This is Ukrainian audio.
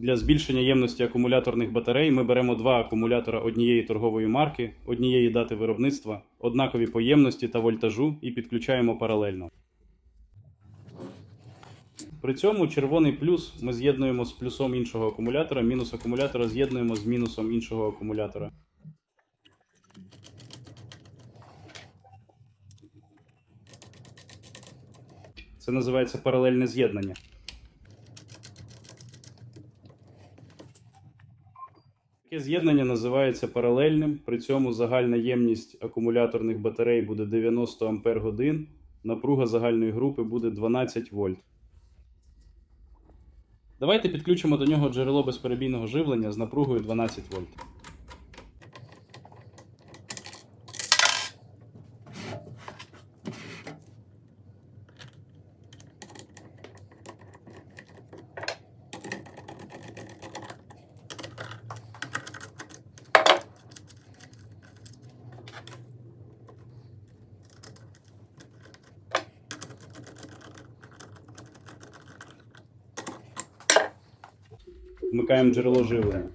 Для збільшення ємності акумуляторних батарей ми беремо два акумулятора однієї торгової марки, однієї дати виробництва, однакові по ємності та вольтажу і підключаємо паралельно. При цьому червоний плюс ми з'єднуємо з плюсом іншого акумулятора, мінус акумулятора з'єднуємо з мінусом іншого акумулятора. Це називається паралельне з'єднання. Таке з'єднання називається паралельним. При цьому загальна ємність акумуляторних батарей буде 90 Ампер годин, напруга загальної групи буде 12 вольт. Давайте підключимо до нього джерело безперебійного живлення з напругою 12 вольт. Вмикаємо джерело живлення.